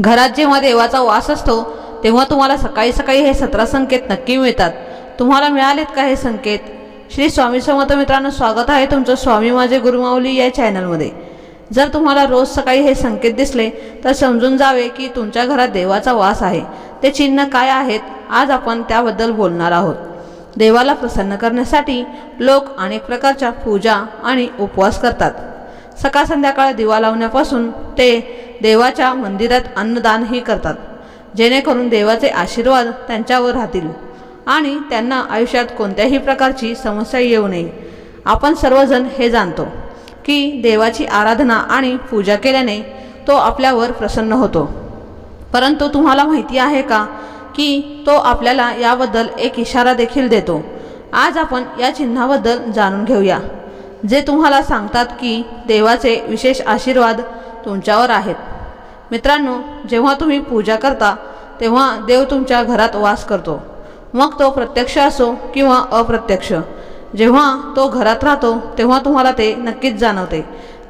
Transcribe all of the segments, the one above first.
घरात जेव्हा देवाचा वास असतो तेव्हा तुम्हाला सकाळी सकाळी हे सतरा संकेत नक्की मिळतात. तुम्हाला मिळालेत का हे संकेत? श्री स्वामी समर्थ मित्रांनो स्वागत आहे तुमचं स्वामी माझे गुरुमाऊली या चॅनलमध्ये. जर तुम्हाला रोज सकाळी हे संकेत दिसले तर समजून जावे की तुमच्या घरात देवाचा वास आहे. ते चिन्ह काय आहेत आज आपण त्याबद्दल बोलणार आहोत. देवाला प्रसन्न करण्यासाठी लोक अनेक प्रकारच्या पूजा आणि उपवास करतात. सकाळ संध्याकाळ दिवा लावण्यापासून ते देवाच्या मंदिरात अन्नदानही करतात. जेणेकरून देवाचे आशीर्वाद त्यांच्यावर राहतील आणि त्यांना आयुष्यात कोणत्याही प्रकारची समस्या येऊ नये. आपण सर्वजण हे जाणतो की देवाची आराधना आणि पूजा केल्याने तो आपल्यावर प्रसन्न होतो. परंतु तुम्हाला माहिती आहे का की तो आपल्याला याबद्दल एक इशारा देखील देतो. आज आपण या चिन्हाबद्दल जाणून घेऊया जे तुम्हाला सांगतात की देवाचे विशेष आशीर्वाद तुमच्यावर आहेत. मित्रांनो जेव्हा तुम्ही पूजा करता तेव्हा देव तुमच्या घरात वास करतो. मग तो प्रत्यक्ष असो किंवा अप्रत्यक्ष. जेव्हा तो घरात राहतो तेव्हा तुम्हाला ते नक्कीच जाणवते.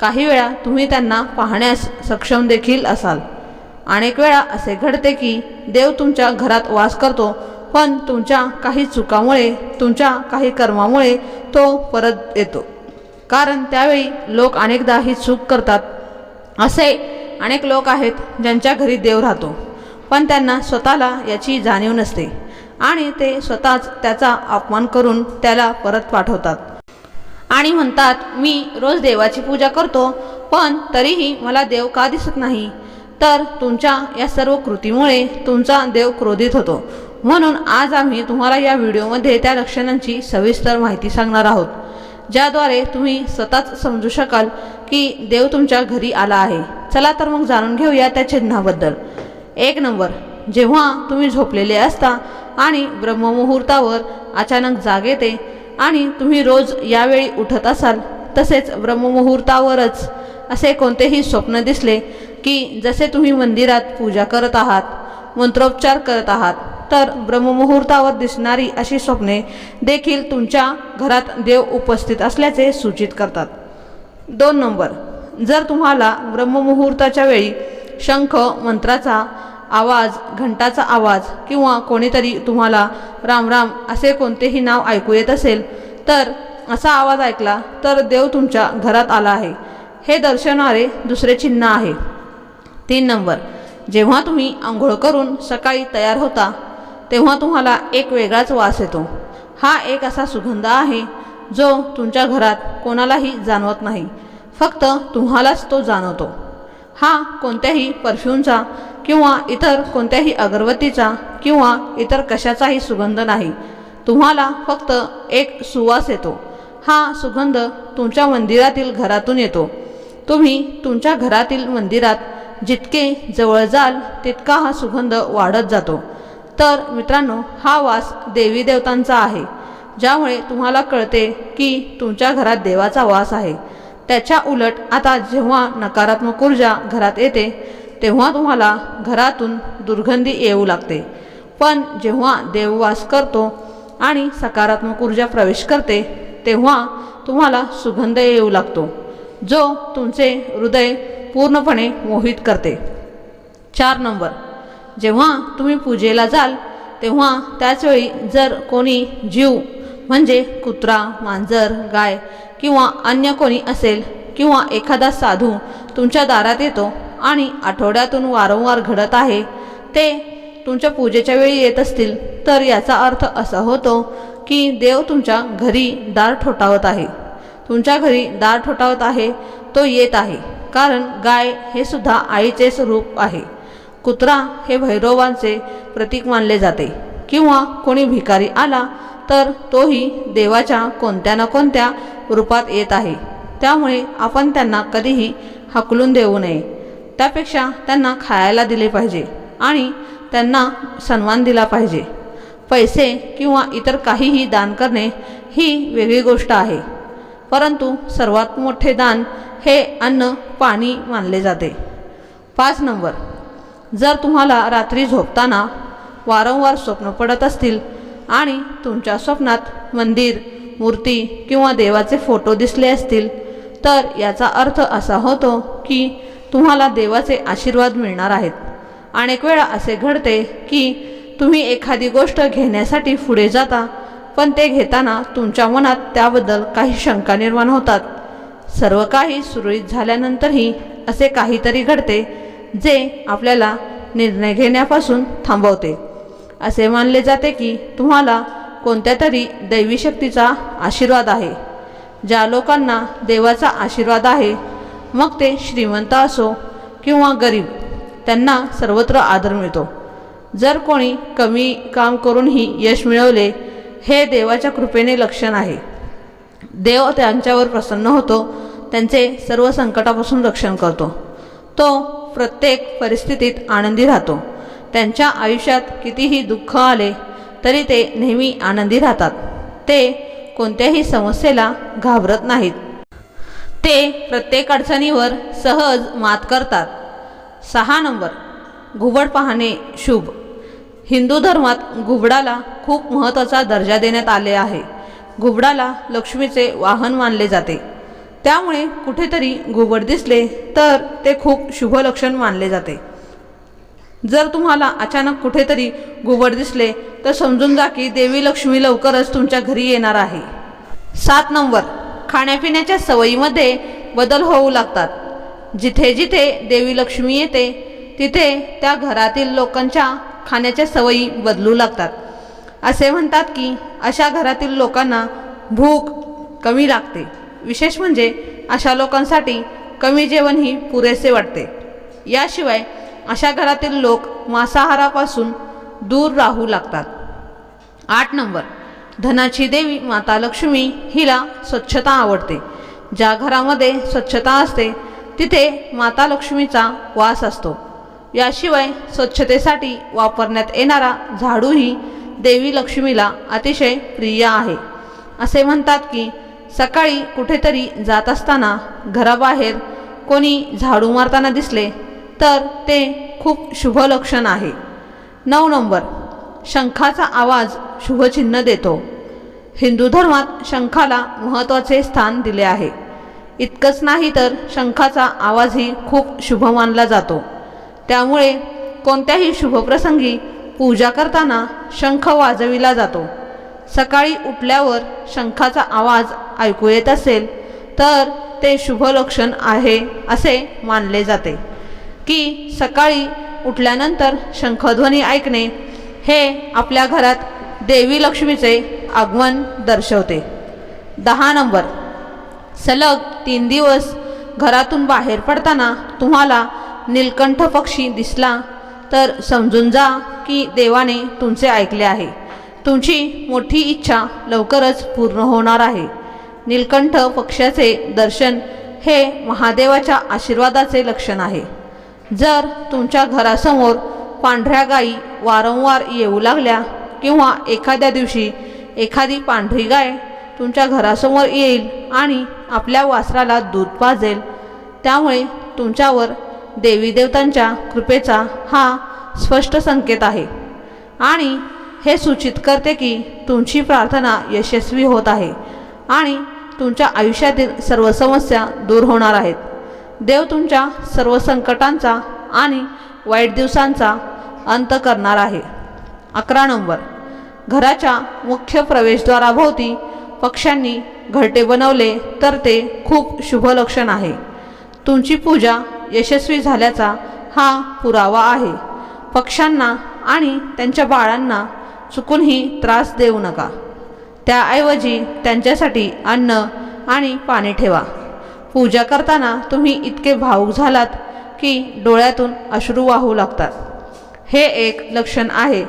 काही वेळा तुम्ही त्यांना पाहण्यास सक्षम देखील असाल. अनेक वेळा असे घडते की देव तुमच्या घरात वास करतो पण तुमच्या काही चुकामुळे तुमच्या काही कर्मामुळे तो परत येतो. कारण त्यावेळी लोक अनेकदा ही चूक करतात. असे अनेक लोक आहेत ज्यांच्या घरी देव राहतो. पण त्यांना स्वतःला याची जाणीव नसते आणि ते स्वतःच त्याचा अपमान करून त्याला परत पाठवतात. आणि म्हणतात मी रोज देवाची पूजा करतो पण तरीही मला देव का दिसत नाही? तर तुमच्या या सर्व कृतीमुळे तुमचा देव क्रोधित होतो. म्हणून आज आम्ही तुम्हाला या व्हिडिओमध्ये त्या लक्षणांची सविस्तर माहिती सांगणार आहोत ज्याद्वारे तुम्ही स्वतःच समजू शकाल की देव तुमच्या घरी आला आहे. चला तर मग जाणून घेऊया त्या चिन्हाबद्दल. एक नंबर. जेव्हा तुम्ही झोपलेले असता आणि ब्रह्ममुहूर्तावर अचानक जाग येते आणि तुम्ही रोज यावेळी उठत असाल तसेच ब्रह्ममुहूर्तावरच असे कोणतेही स्वप्न दिसले की जसे तुम्ही मंदिरात पूजा करत आहात मंत्रोपचार करत आहात तर ब्रह्ममुहूर्तावर दिसणारी अशी स्वप्ने देखील तुमच्या घरात देव उपस्थित असल्याचे सूचित करतात. दोन नंबर. जर तुम्हाला ब्रह्ममुहूर्ताच्या वेळी शंख मंत्राचा आवाज घंटाचा आवाज किंवा कोणीतरी तुम्हाला राम राम असे कोणतेही नाव ऐकू येत असेल तर असा आवाज ऐकला तर देव तुमच्या घरात आला आहे. हे दर्शवणारे दुसरे चिन्ह आहे. तीन नंबर. जेव्हा तुम्ही आंघोळ करून सकाळी तयार होता तेव्हा तुम्हाला एक वेगळाच वास येतो. हा एक असा सुगंध आहे जो तुमच्या घरात कोणालाही जाणवत नाही. फक्त तुम्हालाच तो जाणवतो. हा कोणत्याही परफ्यूमचा किंवा इतर कोणत्याही अगरबत्तीचा किंवा इतर कशाचाही सुगंध नाही. तुम्हाला फक्त एक सुवास येतो. हा सुगंध तुमच्या मंदिरातील घरातून येतो. तुम्ही तुमच्या घरातील मंदिरात जितके जवळ जाल तितका हा सुगंध वाढत जातो. तर मित्रांनो हा वास देवी देवतांचा आहे. ज्यामुळे तुम्हाला कळते की तुमच्या घरात देवाचा वास आहे. त्याच्या उलट आता जेव्हा नकारात्मक ऊर्जा घरात येते तेव्हा तुम्हाला घरातून दुर्गंधी येऊ लागते. पण जेव्हा देववास करतो आणि सकारात्मक ऊर्जा प्रवेश करते तेव्हा तुम्हाला सुगंध येऊ लागतो जो तुमचे हृदय पूर्णपणे मोहित करते. चार नंबर. जेव्हा तुम्ही पूजेला जाल तेव्हा त्याचवेळी जर कोणी जीव म्हणजे कुत्रा मांजर गाय किंवा अन्य कोणी असेल किंवा एखादा साधू तुमच्या दारात येतो आणि आठवड्यातून वारंवार घडत आहे ते तुमच्या पूजेच्या वेळी येत असतील तर याचा अर्थ असा होतो की देव तुमच्या घरी दार ठोठावत आहे. तुमच्या घरी दार ठोठावत आहे तो येत आहे कारण गाय हे सुद्धा आईचेच रूप आहे. कुत्रा हे भैरवांचे प्रतीक मानले जाते किंवा कोणी भिकारी आला तर तोही देवाच्या कोणत्या ना कोणत्या रूपात येत आहे. त्यामुळे आपण त्यांना कधीही हकलून देऊ नये. त्यापेक्षा त्यांना खायला दिले पाहिजे आणि त्यांना सन्मान दिला पाहिजे. पैसे किंवा इतर काहीही दान करणे ही वेगळी गोष्ट आहे. परंतु सर्वात मोठे दान हे अन्न पाणी मानले जाते. पाच नंबर. जर तुम्हाला रात्री झोपताना वारंवार स्वप्न पडत असतील आणि तुमच्या स्वप्नात मंदिर मूर्ती किंवा देवाचे फोटो दिसले असतील तर याचा अर्थ असा होतो की तुम्हाला देवाचे आशीर्वाद मिळणार आहेत. अनेक वेळा असे घडते की तुम्ही एखादी गोष्ट घेण्यासाठी पुढे जाता पण ते घेताना तुमच्या मनात त्याबद्दल काही शंका निर्माण होतात. सर्व काही सुरळीत झाल्यानंतरही असे काहीतरी घडते जे आपल्याला निर्णय घेण्यापासून थांबवते. असे मानले जाते की तुम्हाला कोणत्या तरी दैवी शक्तीचा आशीर्वाद आहे. ज्या लोकांना देवाचा आशीर्वाद आहे मग ते श्रीमंत असो किंवा गरीब त्यांना सर्वत्र आदर मिळतो. जर कोणी कमी काम करूनही यश मिळवले हे देवाच्या कृपेने लक्षण आहे. देव त्यांच्यावर प्रसन्न होतो त्यांचे सर्व संकटापासून रक्षण करतो. तो प्रत्येक परिस्थितीत आनंदी राहतो. त्यांच्या आयुष्यात कितीही दुःख आले तरी ते नेहमी आनंदी राहतात. ते कोणत्याही समस्येला घाबरत नाहीत. ते प्रत्येक अडचणीवर सहज मात करतात. सहा नंबर घुबड पाहणे शुभ. हिंदू धर्मात घुबडाला खूप महत्त्वाचा दर्जा देण्यात आले आहे. घुबडाला लक्ष्मीचे वाहन मानले जाते. त्यामुळे कुठेतरी घुबड दिसले तर ते खूप शुभ लक्षण मानले जाते. जर तुम्हाला अचानक कुठेतरी घुबड दिसले तर समजून जा की देवी लक्ष्मी लवकरच तुमच्या घरी येणार आहे. सात नंबर. खाण्यापिण्याच्या सवयीमध्ये बदल होऊ लागतात. जिथे जिथे देवी लक्ष्मी येते तिथे त्या घरातील लोकांच्या खाण्याच्या सवयी बदलू लागतात. असे म्हणतात की अशा घरातील लोकांना भूक कमी लागते. विशेष म्हणजे अशा लोकांसाठी कमी जेवणही पुरेसे वाटते. याशिवाय अशा घरातील लोक मांसाहारापासून दूर राहू लागतात. आठ नंबर. धनाची देवी माता लक्ष्मी हिला स्वच्छता आवडते. ज्या घरामध्ये स्वच्छता असते तिथे माता लक्ष्मीचा वास असतो. याशिवाय स्वच्छतेसाठी वापरण्यात येणारा झाडूही देवी लक्ष्मीला अतिशय प्रिय आहे. असे म्हणतात की सकाळी कुठेतरी जात असताना घराबाहेर कोणी झाडू मारताना दिसले तर ते खूप शुभ लक्षण आहे. नऊ नंबर शंखाचा आवाज शुभचिन्ह देतो. हिंदू धर्मात शंखाला महत्त्वाचे स्थान दिले आहे. इतकंच नाही तर शंखाचा आवाजही खूप शुभ मानला जातो. त्यामुळे कोणत्याही शुभप्रसंगी पूजा करताना शंख वाजविला जातो. सकाळी उठल्यावर शंखाचा आवाज ऐकू येत असेल तर ते शुभ लक्षण आहे असे मानले जाते. की सकाळी उठल्यानंतर शंखध्वनी ऐकणे हे आपल्या घरात देवी लक्ष्मीचे आगमन दर्शवते. दहा नंबर. सलग तीन दिवस घरातून बाहेर पडताना तुम्हाला नीलकंठ पक्षी दिसला तर समजून जा की देवाने तुमचे ऐकले आहे. तुमची मोठी इच्छा लवकरच पूर्ण होणार आहे. नीलकंठ पक्षाचे दर्शन हे महादेवाच्या आशीर्वादाचे लक्षण आहे. जर तुमच्या घरासमोर पांढऱ्या गायी वारंवार येऊ लागल्या किंवा एखाद्या दिवशी एखादी पांढरी गाय तुमच्या घरासमोर येईल आणि आपल्या वासराला दूध पाजेल त्यामुळे तुमच्यावर देवी देवतांच्या कृपेचा हा स्पष्ट संकेत आहे. आणि हे सूचित करते की तुमची प्रार्थना यशस्वी होत आहे आणि तुमच्या आयुष्यातील सर्व समस्या दूर होणार आहेत. देव तुमच्या सर्व संकटांचा आणि वाईट दिवसांचा अंत करणार आहे. अकरा नंबर. घराच्या मुख्य प्रवेशद्वाराभोवती पक्ष्यांनी घरटे बनवले तर ते खूप शुभ लक्षण आहे. तुमची पूजा यशस्वी झाल्याचा हा पुरावा आहे. पक्ष्यांना आणि त्यांच्या बाळांना चुकूनही त्रास देऊ नका. त्याऐवजी त्यांच्यासाठी अन्न आणि पाणी ठेवा. पूजा करताना तुम्ही इतके भावूक झालात की डोळ्यातून अश्रू वाहू लागतात. हे एक लक्षण आहे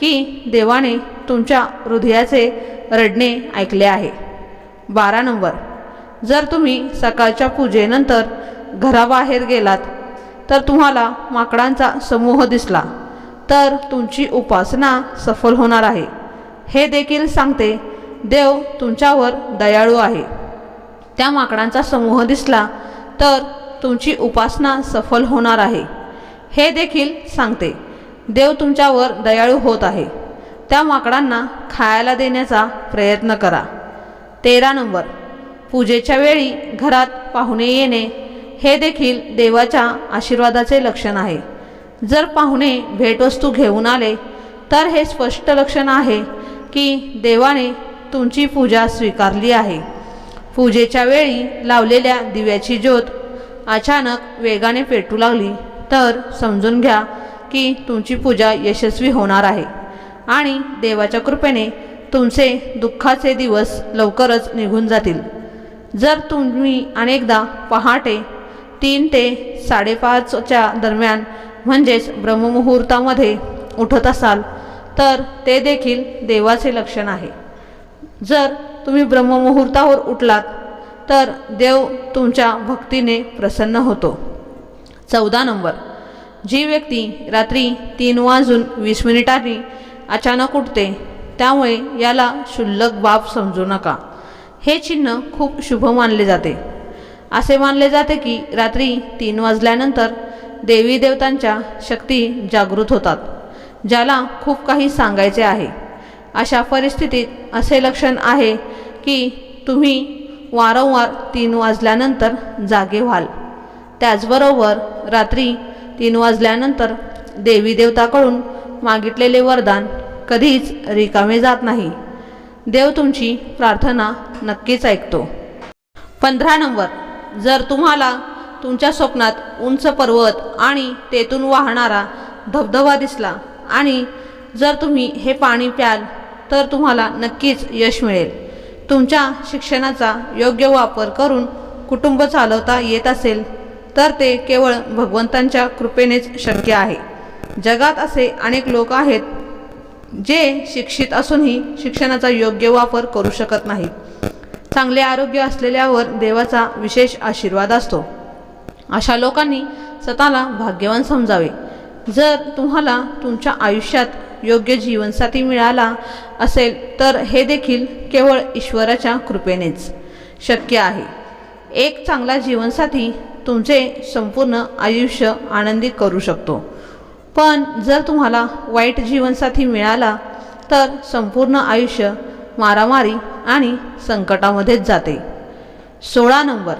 की देवाने तुमच्या हृदयाचे रडणे ऐकले आहे. बारा नंबर. जर तुम्ही सकाळच्या पूजेनंतर घराबाहेर गेलात तर तुम्हाला माकडांचा समूह दिसला तर तुमची उपासना सफल होणार आहे. हे देखील सांगते देव तुमच्यावर दयाळू आहे. त्या माकडांचा समूह दिसला तर तुमची उपासना सफल होणार आहे. हे देखील सांगते. देव तुमच्यावर दयाळू होत आहे. त्या माकडांना खायला देण्याचा प्रयत्न करा. तेरा नंबर. पूजेच्या वेळी घरात पाहुणे येणे हे देखील देवाच्या आशीर्वादाचे लक्षण आहे. जर पाहुणे भेटवस्तू घेऊन आले तर हे स्पष्ट लक्षण आहे की देवाने तुमची पूजा स्वीकारली आहे. पूजेच्या वेळी लावलेल्या दिव्याची ज्योत अचानक वेगाने पेटू लागली. तर समजून घ्या की तुमची पूजा यशस्वी होणार आहे आणि देवाच्या कृपेने तुमचे दुःखाचे दिवस लवकरच निघून जातील. जर तुम्ही अनेकदा पहाटे तीन ते साडेपाचच्या दरम्यान म्हणजेच ब्रह्ममुहूर्तामध्ये उठत असाल तर ते देखील देवाचे लक्षण आहे. जर तुम्ही ब्रह्ममुहूर्तावर उठलात तर देव तुमच्या भक्तीने प्रसन्न होतो. चौदा नंबर. जी व्यक्ती रात्री तीन वाजून वीस मिनिटांनी अचानक उठते त्यामुळे याला क्षुल्लक बाब समजू नका. हे चिन्ह खूप शुभ मानले जाते. असे मानले जाते की रात्री तीन वाजल्यानंतर देवी देवतांच्या शक्ती जागृत होतात ज्याला खूप काही सांगायचे आहे. अशा परिस्थितीत असे लक्षण आहे की तुम्ही वारंवार तीन वाजल्यानंतर जागे व्हाल. त्याचबरोबर रात्री तीन वाजल्यानंतर देवी देवताकडून मागितलेले वरदान कधीच रिकामे जात नाही. देव तुमची प्रार्थना नक्कीच ऐकतो. पंधरा नंबर. जर तुम्हाला तुमच्या स्वप्नात उंच पर्वत आणि तेथून वाहणारा धबधबा दिसला आणि जर तुम्ही हे पाणी प्याल तर तुम्हाला नक्कीच यश मिळेल. तुमच्या शिक्षणाचा योग्य वापर करून कुटुंब चालवता येत असेल तर ते केवळ भगवंतांच्या कृपेनेच शक्य आहे. जगात असे अनेक लोक आहेत जे शिक्षित असूनही शिक्षणाचा योग्य वापर करू शकत नाहीत. चांगले आरोग्य असलेल्यावर देवाचा विशेष आशीर्वाद असतो. अशा लोकांनी स्वतःला भाग्यवान समजावे. जर तुम्हाला तुमच्या आयुष्यात योग्य जीवनसाथी मिळाला असेल तर हे देखील केवळ ईश्वराच्या कृपेनेच शक्य आहे. एक चांगला जीवनसाथी तुमचे संपूर्ण आयुष्य आनंदित करू शकतो. पण जर तुम्हाला वाईट जीवनसाथी मिळाला तर संपूर्ण आयुष्य मारामारी आणि संकटामध्येच जाते. सोळा नंबर.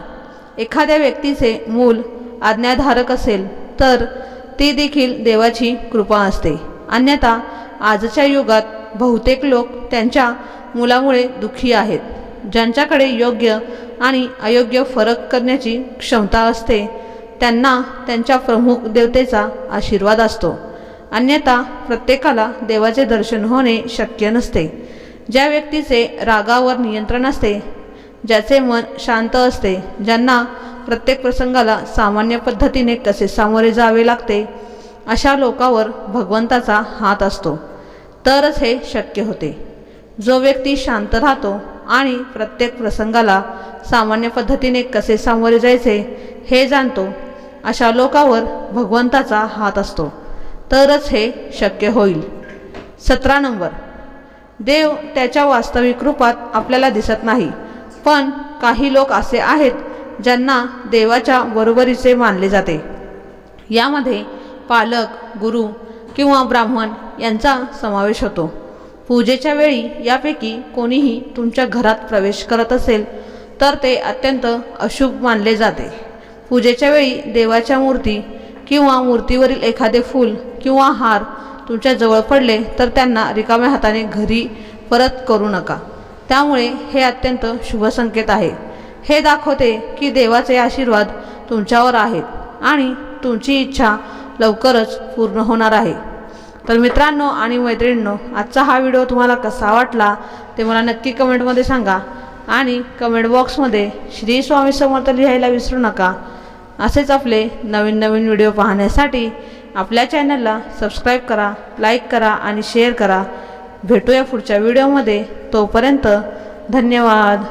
एखाद्या व्यक्तीचे मूल आज्ञाधारक असेल तर ती देखील देवाची कृपा असते. अन्यथा आजच्या युगात बहुतेक लोक त्यांच्या मुलामुळे दुःखी आहेत. ज्यांच्याकडे योग्य आणि अयोग्य फरक करण्याची क्षमता असते त्यांना त्यांच्या प्रमुख देवतेचा आशीर्वाद असतो. अन्यथा प्रत्येकाला देवाचे दर्शन होणे शक्य नसते. ज्या व्यक्तीचे रागावर नियंत्रण असते ज्याचे मन शांत असते ज्यांना प्रत्येक प्रसंगाला सामान्य पद्धतीने कसे सामोरे जावे लागते अशा लोकावर भगवंताचा हात असतो. तरच हे शक्य होते. जो व्यक्ती शांत राहतो आणि प्रत्येक प्रसंगाला सामान्य पद्धतीने कसे सामोरे जायचे हे जाणतो अशा लोकावर भगवंताचा हात असतो. तरच हे शक्य होईल. सतरा नंबर. देव त्याच्या वास्तविक रूपात आपल्याला दिसत नाही पण काही लोक असे आहेत ज्यांना देवाच्या बरोबरीचे मानले जाते. यामध्ये पालक गुरु किंवा ब्राह्मण यांचा समावेश होतो. पूजेच्या वेळी यापैकी कोणीही तुमच्या घरात प्रवेश करत असेल तर ते अत्यंत अशुभ मानले जाते. पूजेच्या वेळी देवाच्या मूर्ती किंवा मूर्तीवरील एखादे फूल किंवा हार तुमच्या जवळ पडले तर त्यांना रिकाम्या हाताने घरी परत करू नका. त्यामुळे हे अत्यंत शुभ संकेत आहे. हे दाखवते की देवाचे आशीर्वाद तुमच्यावर आहेत आणि तुमची इच्छा लवकरच पूर्ण होणार आहे. तर मित्रांनो आणि मैत्रिणींनो आजचा हा व्हिडिओ तुम्हाला कसा वाटला ते मला नक्की कमेंटमध्ये सांगा आणि कमेंट बॉक्समध्ये श्री स्वामी समर्थ लिहायला विसरू नका. असेच आपले नवीन नवीन व्हिडिओ पाहण्यासाठी आपल्या चॅनलला सबस्क्राईब करा लाईक करा आणि शेअर करा. भेटूया पुढच्या व्हिडिओमध्ये. तोपर्यंत धन्यवाद.